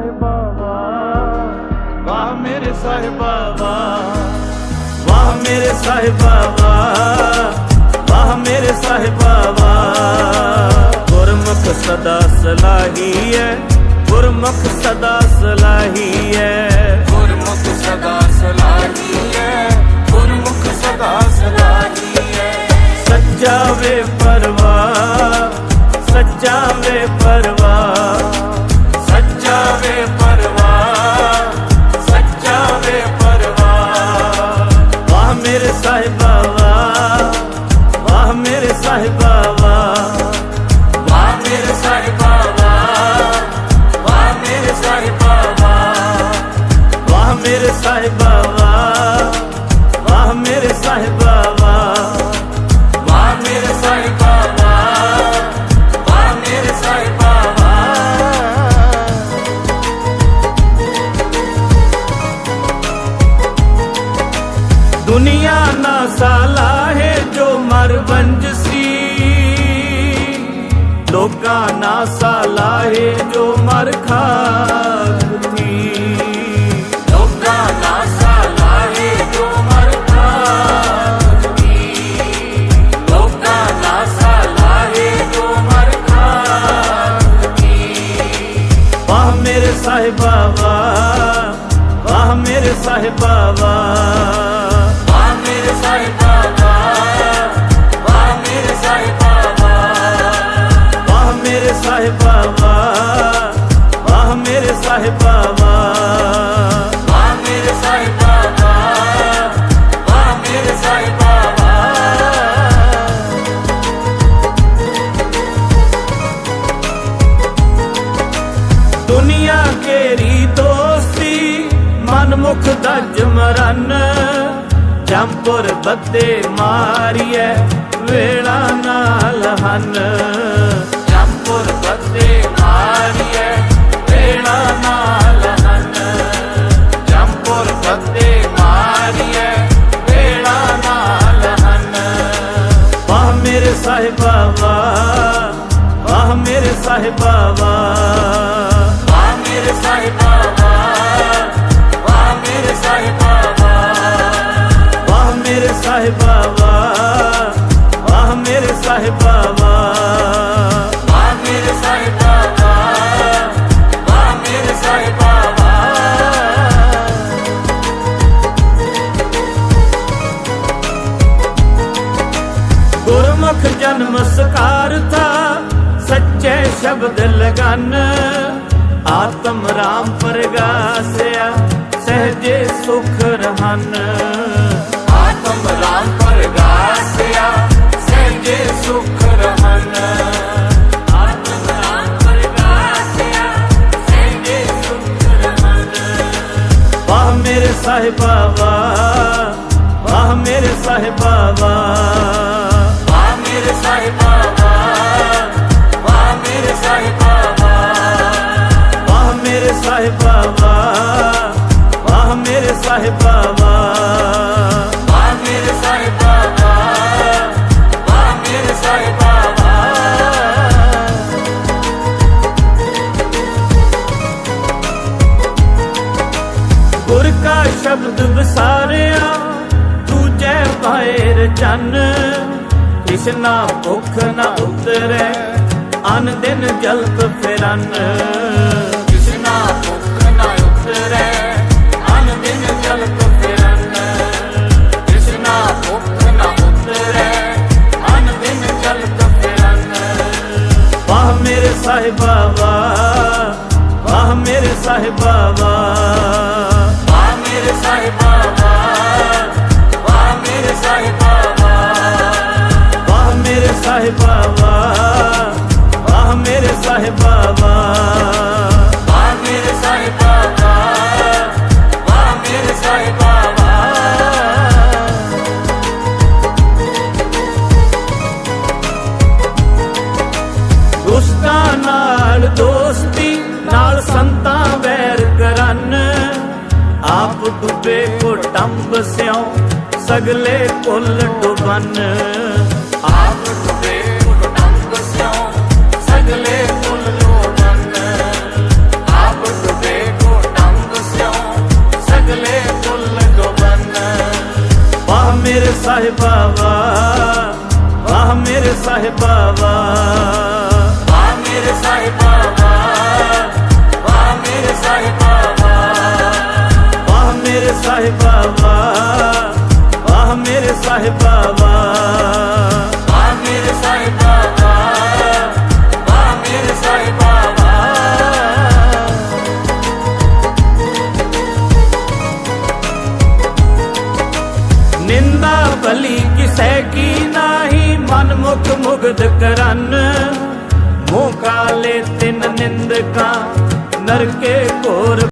ਸਾਹਿਬਾ ਵਾਹ ਮੇਰੇ ਸਾਹਿਬਾ ਵਾਹ ਮੇਰੇ ਸਾਹਿਬਾ ਵਾਹ ਮੇਰੇ ਸਾਹਿਬਾ ਗੁਰਮੁਖ ਸਦਾ ਸਲਾਹੀ ਹੈ ਗੁਰਮੁਖ ਸਦਾ ਸਲਾਹੀ ਹੈ मेरे साहेब वाह मेरे वाह मेरे वाह मेरे दुनिया ना साला है जो मरबंज सी। लोका ना साला है जो मर खा ਸਾਹਿਬਾਵਾ ਵਾ ਮੇਰੇ ਸਾਹਿਬਾਵਾ ਵਾ ਮੇਰੇ ਸਾਹਿਬਾਵਾ ਵਾ ਮੇਰੇ ਸਾਹਿਬਾਵਾ ਵਾ ਮੇਰੇ ਸਾਹਿਬਾਵਾ ਮਨਮੁਖ ਦਾ ਜਮਰਨ। ਜੰਪੁਰ ਬੱਦੇ ਮਾਰੀਐ ਵੇਲਾ ਨਾਲ ਹਨ। ਜੰਪੁਰ ਬੱਦੇ ਮਾਰੀਏ ਵੇਲਾ ਨਾਲ ਹਨ। ਜੰਪੁਰ ਬੱਦੇ ਮਾਰੀਏ ਵੇਲਾ ਨਾਲ ਹਨ। ਵਾਹ ਮੇਰੇ ਸਾਹਿਬਾ ਵਾਹ ਵਾਹ ਮੇਰੇ ਸਾਹਿਬਾ ਵਾਹ ਵਾਹ ਮੇਰੇ ਸਾਹਿਬਾ ਗੁਰਮੁਖ ਜਨਮ ਸਕਾਰਥਾ ਸੱਚੇ ਸ਼ਬਦ ਲਗਨ। ਆਤਮ ਰਾਮ ਪ੍ਰਗਾਸਿਆ, ਸਹਜੇ ਸੁਖ ਰਹਨ। ਆਤਮ ਰਾਮ ਪ੍ਰਗਾਸਿਆ, ਸਹਿਜੇ ਸੁਖ ਰਹਨ। ਆਤਮ ਰਾਮ ਪ੍ਰਗਾਸਿਆ, ਸਹਿਜੇ ਸੁਖ ਵਾਹ ਮੇਰੇ ਸਾਹਿਬਾ ਵਾਹ ਵਾਹ ਮੇਰੇ ਸਾਹਿਬਾ ਵਾਹ ਮੇਰੇ ਸਾਹਿਬਾ ਵਾਹ ਮੇਰੇ ਸਾਹਿਬਾ ਵਾਹ ਮੇਰੇ ਸਾਹਿਬਾ ਵਾਹ ਮੇਰੇ ਸਾਹਿਬਾ ਵਾਹ ਮੇਰੇ ਸਾਹਿਬਾ ਗੁਰ ਕਾ ਸ਼ਬਦ ਵਿਸਾਰਿਆ ਤੂੰ ਜੈ ਪਾਏ ਰਚਨ। ਕਿਸਨਾ ਭੁੱਖ ਨਾ ਉਤਰੇ, ਅਨ ਦਿਨ ਜਲਤ ਫਿਰਨ। ਕਿਸਨਾ ਭੁੱਖ ਨਾ ਉਤਰੈ, ਅਨ ਦਿਨ ਜਲਤ ਫਿਰਨ। ਕਿਸਨਾ ਭੁੱਖ ਨਾ ਉਤਰੈ, ਅਨ ਦਿਨ ਜਲਤ ਫਿਰਨ। ਵਾਹ ਮੇਰੇ ਸਾਹਿਬਾ ਵਾਹ ਵਾਹ ਮੇਰੇ ਸਾਹਿਬਾ ਦੁਸ਼ਟਾਂ ਨਾਲ ਦੋਸਤੀ, ਨਾਲ ਸੰਤਾਂ ਵੈਰ ਕਰਨ। ਆਪ ਡੁੱਬੇ ਕੋ ਟੰਬ ਸਿਉ, ਸਗਲੇ ਪੁੱਲ ਡੁਬਨ। ਆਪ ਡੁੱਬੇ ਕੋ ਟੰਬ ਸਿਉ, ਸਗਲੇ ਕੁੱਲ ਮੇਰੇ ਸਾਹਿਬਾ ਵਾਹ ਮੇਰੇ ਸਾਹਿਬਾਵਾ। ਵਾਹ ਵਾਹ ਮੇਰੇ ਸਾਹਿਬਾ ਵਾਹ ਵਾਹ ਮੇਰੇ ਸਾਹਿਬਾ ਵਾਹ ਵਾਹ ਮੇਰੇ ਸਾਹਿਬਾ ਵਾਹ ਵਾਹ ਮੇਰੇ ਸਾਹਿਬਾ ਵਾਹ ਵਾਹ ਮੇਰੇ ਸਾਹਿਬਾ ਵਾਹ ਨਿੰਦਾ ਭਲੀ ਕਿਸੈ ਕੀ ਨਾਹੀ ਮਨ ਮੁਖ ਮੁਗਧ ਕਰਨ ਮੂੰਹ ਕਾਲੇ ਤਿੰਨ ਨਿੰਦਕਾਂ ਨਰਕੇ ਘੋਰ